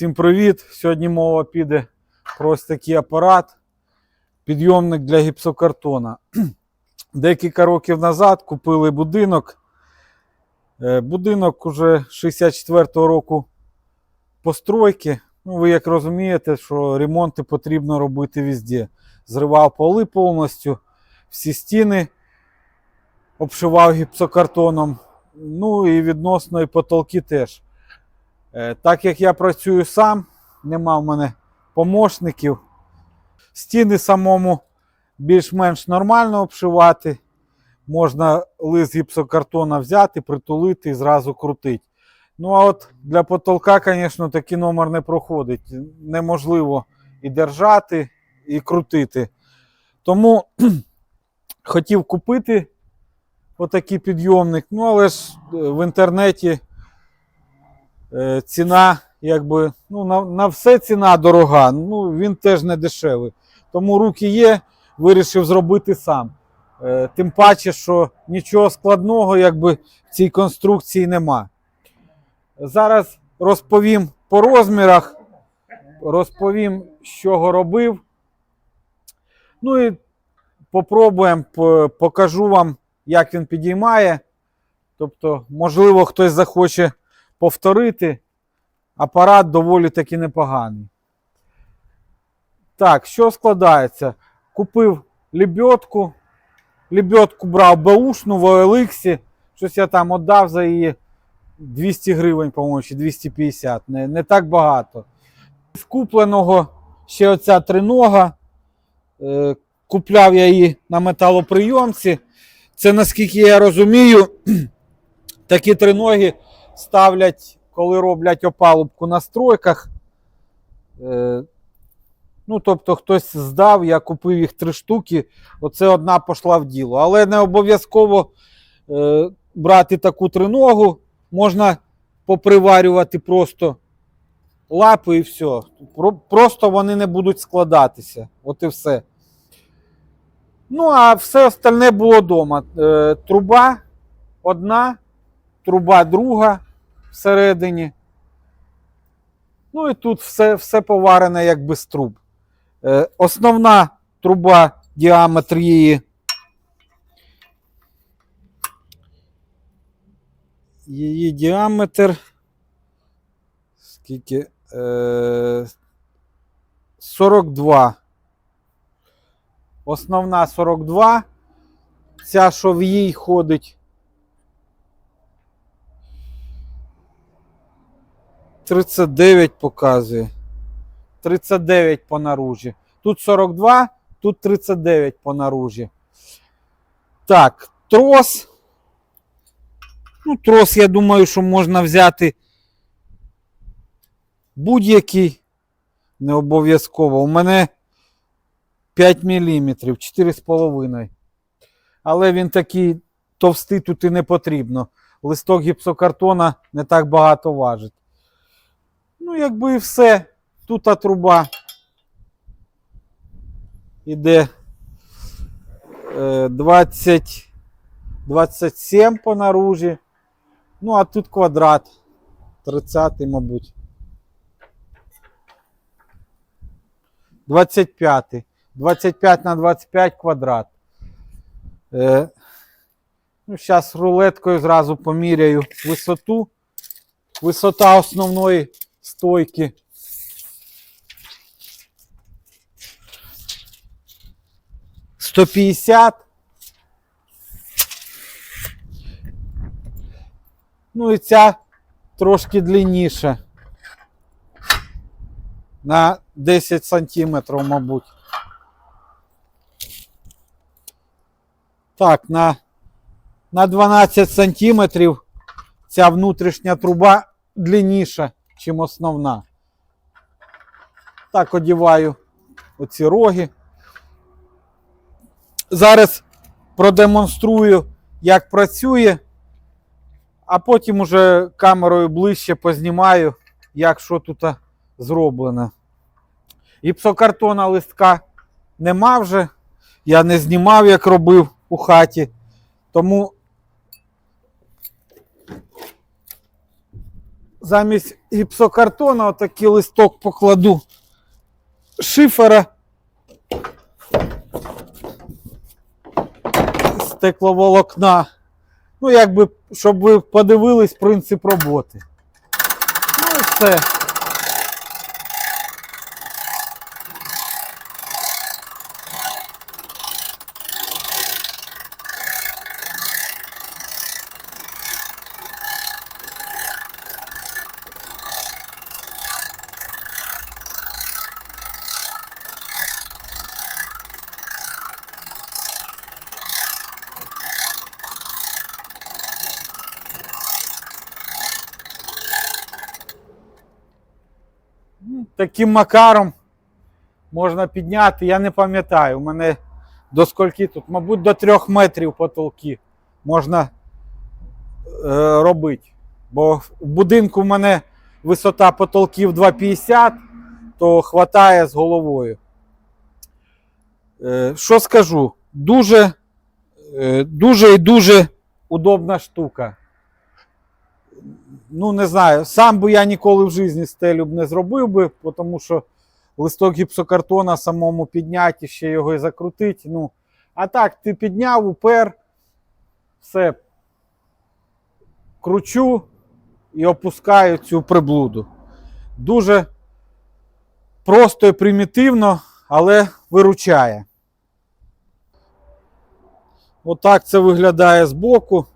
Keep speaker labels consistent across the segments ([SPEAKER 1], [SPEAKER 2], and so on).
[SPEAKER 1] Всім привіт! Сьогодні мова піде про ось такий апарат, підйомник для гіпсокартона. Декілька років назад купили будинок. Е, Будинок уже 64-го року постройки. Ну, ви як розумієте, що ремонти потрібно робити везде. Зривав поли повністю, всі стіни обшивав гіпсокартоном. Ну і відносно і потолки теж. Е, Так як я працюю сам, нема в мене помощників. Стіни самому більш-менш нормально обшивати. Можна лист гіпсокартона взяти, притулити і зразу крутити. Ну, а от для потолка, звісно, такий номер не проходить. Неможливо і держати, і крутити. Тому хотів купити отакий підйомник. Ну, але ж е, в інтернеті ціна, якби, ну, на, на все ціна дорога. Ну, він теж не дешевий. Тому руки є, вирішив зробити сам. Е, тим паче, що нічого складного якби, в цій конструкції нема. Зараз розповім по розмірах, розповім, з чого робив. Ну і попробуємо, покажу вам, як він підіймає. Тобто, можливо, хтось захоче повторити. Апарат доволі таки непоганий. Так, що складається? Купив лебедку. Лебедку брав баушну в OLX. Щось я там віддав за її 200 гривень, по-моєму, чи 250. Не, не так багато. З купленого ще оця тринога. Е, купляв я її на металоприйомці. Це, наскільки я розумію, такі триноги ставлять, коли роблять опалубку на стройках. Е, ну, тобто, хтось здав, я купив їх три штуки, оце одна пішла в діло. Але не обов'язково е, брати таку триногу, можна поприварювати просто лапи і все. Про, просто вони не будуть складатися. От і все. Ну, а все остальне було вдома. Е, труба одна, труба друга всередині. Ну і тут все, все поварене як без труб. Е, основна труба, діаметр її. Її діаметр. Скільки? Е, 42. Основна 42. Ця, що в їй ходить. 39 показує. 39 по наружі. Тут 42, тут 39 по наружі. Так, трос. Ну, трос, я думаю, що можна взяти будь-який. Не обов'язково. У мене 5 мм, 4,5. Але він такий товстий тут і не потрібно. Листок гіпсокартона не так багато важить. Ну, якби і все. Тут та труба іде е, 20, 27 по наружі. Ну, а тут квадрат. 30, мабуть. 25. 25 на 25 квадрат. Е, ну, зараз рулеткою зразу поміряю висоту. Висота основної стойки. Сто п'ятдесят. Ну і ця трошки длинніша. На 10 сантиметрів, мабуть. Так, на, на 12 сантиметрів ця внутрішня труба длинніша, ніж основна. Так одіваю оці роги. Зараз продемонструю, як працює, а потім уже камерою ближче познімаю, як що тут зроблено. Гіпсокартона листка нема вже. Я не знімав, як робив у хаті. Тому замість гіпсокартона отакий листок покладу шифера. Стекловолокна. Ну, якби, щоб ви подивились принцип роботи. Ну і все. Таким макаром можна підняти, я не пам'ятаю. У мене до скільки тут, мабуть, до трьох метрів потолки можна е, робити. Бо в будинку в мене висота потолків 2,50, то хватає з головою. Е, що скажу? Дуже, е, дуже і дуже удобна штука. Ну, не знаю, сам би я ніколи в житті стелю б не зробив би, тому що листок гіпсокартона самому підняти, ще його і закрутити. Ну, а так, ти підняв, упер, все, кручу і опускаю цю приблуду. Дуже просто і примітивно, але виручає. Отак це виглядає збоку.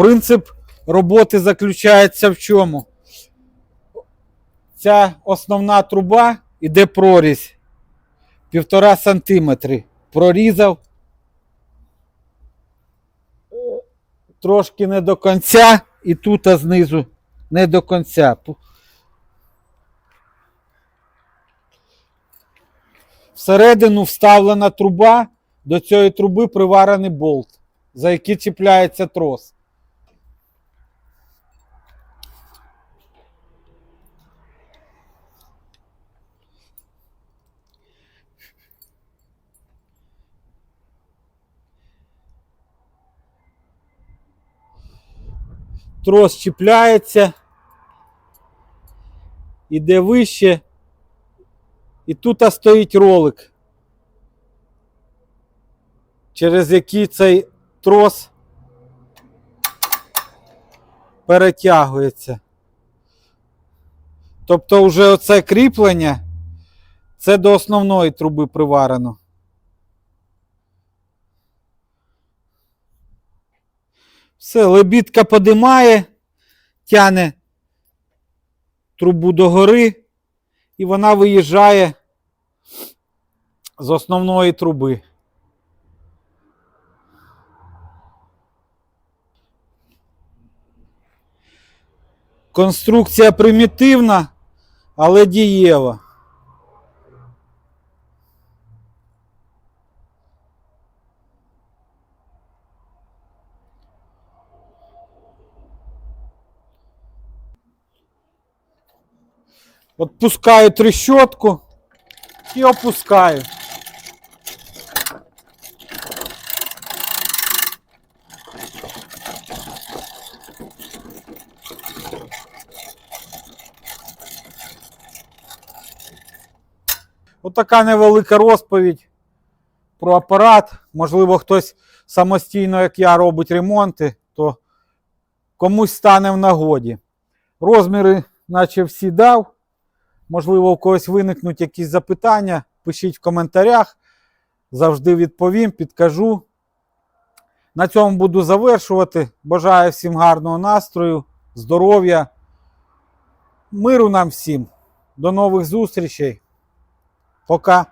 [SPEAKER 1] Принцип роботи заключається в чому? Ця основна труба іде прорізь півтора сантиметри. Прорізав трошки не до кінця, і тут а знизу не до кінця. Всередину вставлена труба, до цієї труби приварений болт, за який чіпляється трос. Трос чіпляється, іде вище, і тут стоїть ролик, через який цей трос перетягується. Тобто вже оце кріплення, це до основної труби приварено. Все, лебідка подимає, тяне трубу догори, і вона виїжджає з основної труби. Конструкція примітивна, але дієва. Отпускаю трещотку і опускаю. Отака невелика розповідь про апарат. Можливо, хтось самостійно, як я, робить ремонти, то комусь стане в нагоді. Розміри, наче всі дав. Можливо, у когось виникнуть якісь запитання. Пишіть в коментарях. Завжди відповім, підкажу. На цьому буду завершувати. Бажаю всім гарного настрою, здоров'я, миру нам всім. До нових зустрічей. Пока.